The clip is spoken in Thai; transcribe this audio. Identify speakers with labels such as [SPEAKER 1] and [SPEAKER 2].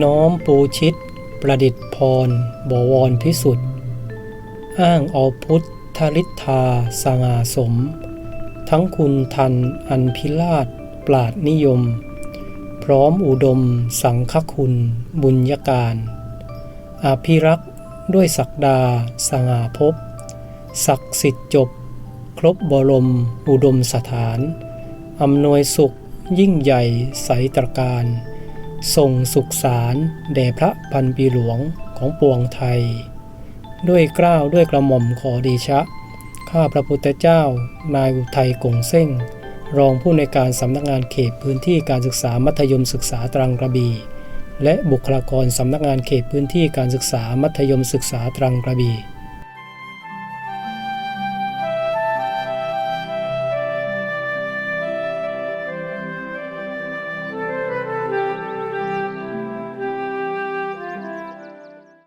[SPEAKER 1] น้อมปูชิต ประดิษฐ์พร บวรพิสุทธิ์ อ้างเอาพุทธลิทธาสง่าสม ทั้งคุณทันอันพิราชปราดนิยม พร้อมอุดมสังฆคุณบุญญาการอาภิรักษ์ด้วยศักดาสง่าภพศักดิ์สิทธิ์จบ ครบบรม อุดมสถานอำนวยสุขยิ่งใหญ่ใสตรการ ส่งสุขสารแด่พระพันปีหลวงของปวงไทย ด้วยเกล้าวด้วยกระหม่อมขอดีชะ ข้าพระพุทธเจ้า นายอุทัยกงเส้ง รองผู้ในการสำนักงานเขตพื้นที่การศึกษามัธยมศึกษาตรังกระบี่และบุคลากรสำนักงานเขตพื้นที่การศึกษามัธยมศึกษาตรังกระบี่